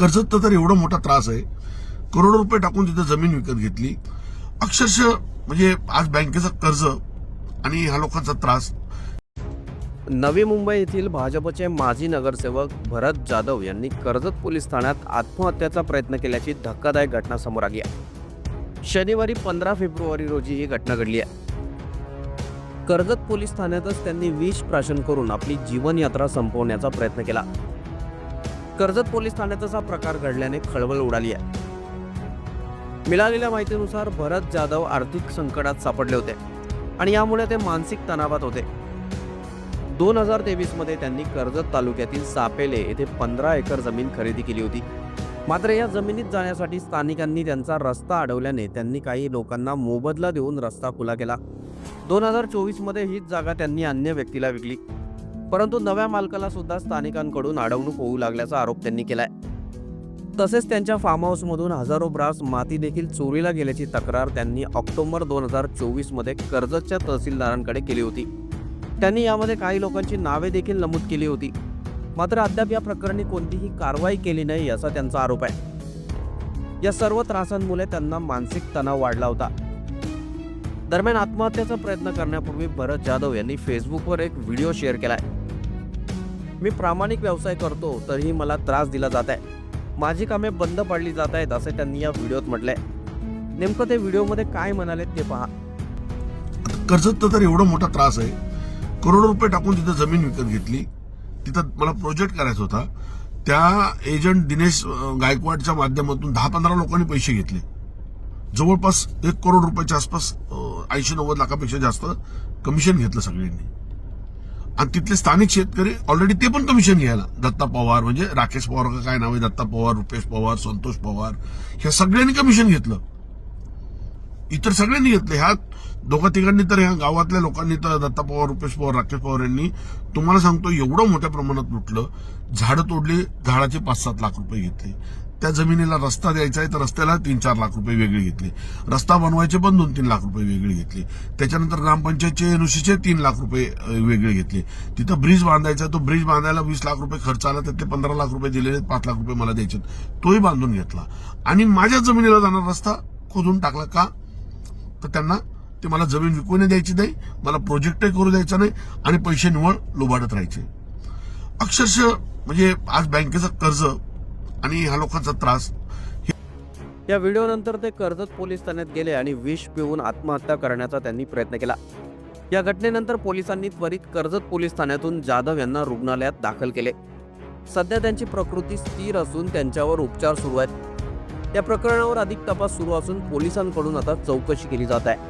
कर्जत तर एवढा मोठा त्रास आहे. करोडो रुपये टाकून तिथं जमीन विकत घेतली. अक्षरशः म्हणजे आज बँकेचं कर्ज आणि ह्या लोकांचा त्रास. नवी मुंबई येथील भाजपचे माजी नगरसेवक भरत जाधव यांनी कर्जत पोलीस ठाण्यात आत्महत्येचा प्रयत्न केल्याची धक्कादायक घटना समोर आली आहे. शनिवारी पंधरा फेब्रुवारी रोजी ही घटना घडली आहे. कर्जत पोलीस ठाण्यातच त्यांनी विष प्राशन करून आपली जीवनयात्रा संपवण्याचा प्रयत्न केला. कर्जत पोलीस ठाण्यातच हा प्रकार घडल्याने खळबळ उडाली आहे. मिळालेल्या माहितीनुसार भरत जाधव आर्थिक संकटात सापडले होते आणि यामुळे ते मानसिक तणावात होते. दोन हजार तेवीसमध्ये त्यांनी कर्जत तालुक्यातील सापेले येथे पंधरा एकर जमीन खरेदी केली होती. मात्र या जमिनीत जाण्यासाठी स्थानिकांनी त्यांचा रस्ता अडवल्याने त्यांनी काही लोकांना मोबदला देऊन रस्ता खुला केला. दोन हजार चोवीसमध्ये हीच जागा त्यांनी अन्य व्यक्तीला विकली. परंतु नव्या मालकाला सुद्धा स्थानिकांकडून अडवणूक होऊ लागल्याचा आरोप त्यांनी केलाय. तसेच त्यांच्या फार्म हाऊसमधून हजारो ब्रास माती देखील चोरीला गेल्याची तक्रार त्यांनी ऑक्टोबर दोन हजार चोवीसमध्ये कर्जतच्या तहसीलदारांकडे केली होती. त्यांनी यामध्ये काही लोकांची नावे देखील नमूद केली होती. मात्र अद्याप या प्रकरणी कोणतीही कारवाई केली नाही असा त्यांचा आरोप आहे. या सर्व त्रासांमुळे त्यांना मानसिक तणाव वाढला होता. दरम्यान आत्महत्येचा प्रयत्न करण्यापूर्वी भरत जाधव यांनी फेसबुकवर एक व्हिडिओ शेअर केलाय. मी प्रामाणिक व्यवसाय करतो तरीही मला त्रास दिला जात आहे माझी कामे बंद पाडली जात आहेत असे त्यांनी या व्हिडिओत म्हटलंय. नेमकं ते व्हिडिओमध्ये काय म्हणाले ते पहा. आता कर्जत तर एवढा मोठा त्रास आहे. करोडो रुपये टाकून तिथं जमीन विकत घेतली. तिथं मला प्रोजेक्ट करायचा होता. त्या एजंट दिनेश गायकवाडच्या माध्यमातून दहा पंधरा लोकांनी पैसे घेतले. जवळपास एक करोड रुपयाच्या आसपास ऐंशी नव्वद लाखापेक्षा जास्त कमिशन घेतलं सगळ्यांनी. आणि तिथले स्थानिक शेतकरी ऑलरेडी ते पण कमिशन घ्यायला. दत्ता पवार म्हणजे राकेश पवार का काय नाव आहे? दत्ता पवार रुपेश पवार संतोष पवार. ह्या सगळ्यांनी कमिशन घेतलं. इतर सगळ्यांनी घेतले. ह्या दोघा तिघांनी तर ह्या गावातल्या लोकांनी तर दत्ता पवार रुपेश पवार राकेश पवार यांनी तुम्हाला सांगतो एवढं मोठ्या प्रमाणात लुटलं. झाडं तोडली झाडाचे पाच सात लाख रुपये घेतले. त्या जमिनीला रस्ता द्यायचा आहे तर रस्त्याला तीन चार लाख रुपये वेगळे घेतले. रस्ता बनवायचे पण दोन तीन लाख रुपये वेगळे घेतले. त्याच्यानंतर ग्रामपंचायतचे एनओसीचे तीन लाख रुपये वेगळे घेतले. तिथं ब्रिज बांधायचा तो ब्रिज बांधायला वीस लाख रुपये खर्च आला त्यातले पंधरा लाख रुपये दिलेले आहेत, पाच लाख रुपये मला द्यायचे तोही बांधून घेतला. आणि माझ्या जमिनीला जाणारा रस्ता खोदून टाकला का? तर त्यांना ते मला जमीन विकून द्यायची नाही मला प्रोजेक्टही करू द्यायचा नाही आणि पैसे निवळ लोबाडत राहायचे. अक्षरशः म्हणजे आज बँकेचं कर्ज आणि ह्या लोकांचा त्रास या व्हिडिओनंतर ते कर्जत पोलीस ठाण्यात गेले आणि विष पिऊन आत्महत्या करण्याचा त्यांनी प्रयत्न केला. या घटनेनंतर पोलिसांनी त्वरित कर्जत पोलीस ठाण्यातून जाधव यांना रुग्णालयात दाखल केले. सध्या त्यांची प्रकृती स्थिर असून त्यांच्यावर उपचार सुरू आहेत. या प्रकरणावर अधिक तपास सुरू असून पोलिसांकडून आता चौकशी केली जात आहे.